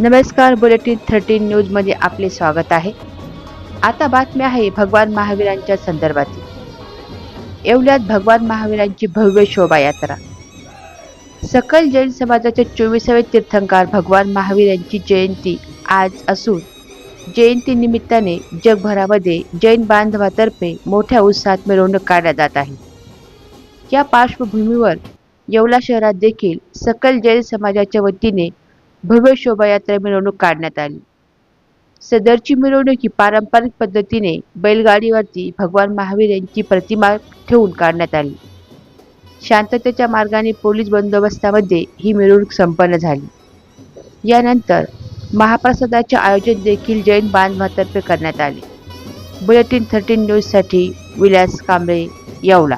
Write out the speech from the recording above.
नमस्कार bulletin thirteen न्यूजमध्ये आपले स्वागत आहे. आता बातमी आहे भगवान महावीरांच्या संदर्भातील. येवल्यात भगवान महावीरांची भव्य शोभायात्रा. सकल जैन समाजाचे चोवीसावे तीर्थंकार भगवान महावीर यांची जयंती आज असून जयंती निमित्ताने जगभरामध्ये जैन बांधवातर्फे मोठ्या उत्साहात मिरवणूक काढल्या जात आहे. या पार्श्वभूमीवर येवला शहरात देखील सकल जैन समाजाच्या वतीने भव्य शोभायात्रा मिरवणूक काढण्यात आली. सदरची मिरवणूक ही पारंपरिक पद्धतीने बैलगाडीवरती भगवान महावीर यांची प्रतिमा ठेवून काढण्यात आली. शांततेच्या मार्गाने पोलीस बंदोबस्तामध्ये ही मिरवणूक संपन्न झाली. यानंतर महाप्रसादाचे आयोजन देखील जैन बांधवातर्फे करण्यात आले. बुलेटिन थर्टीन न्यूजसाठी विलास कांबळे येवला.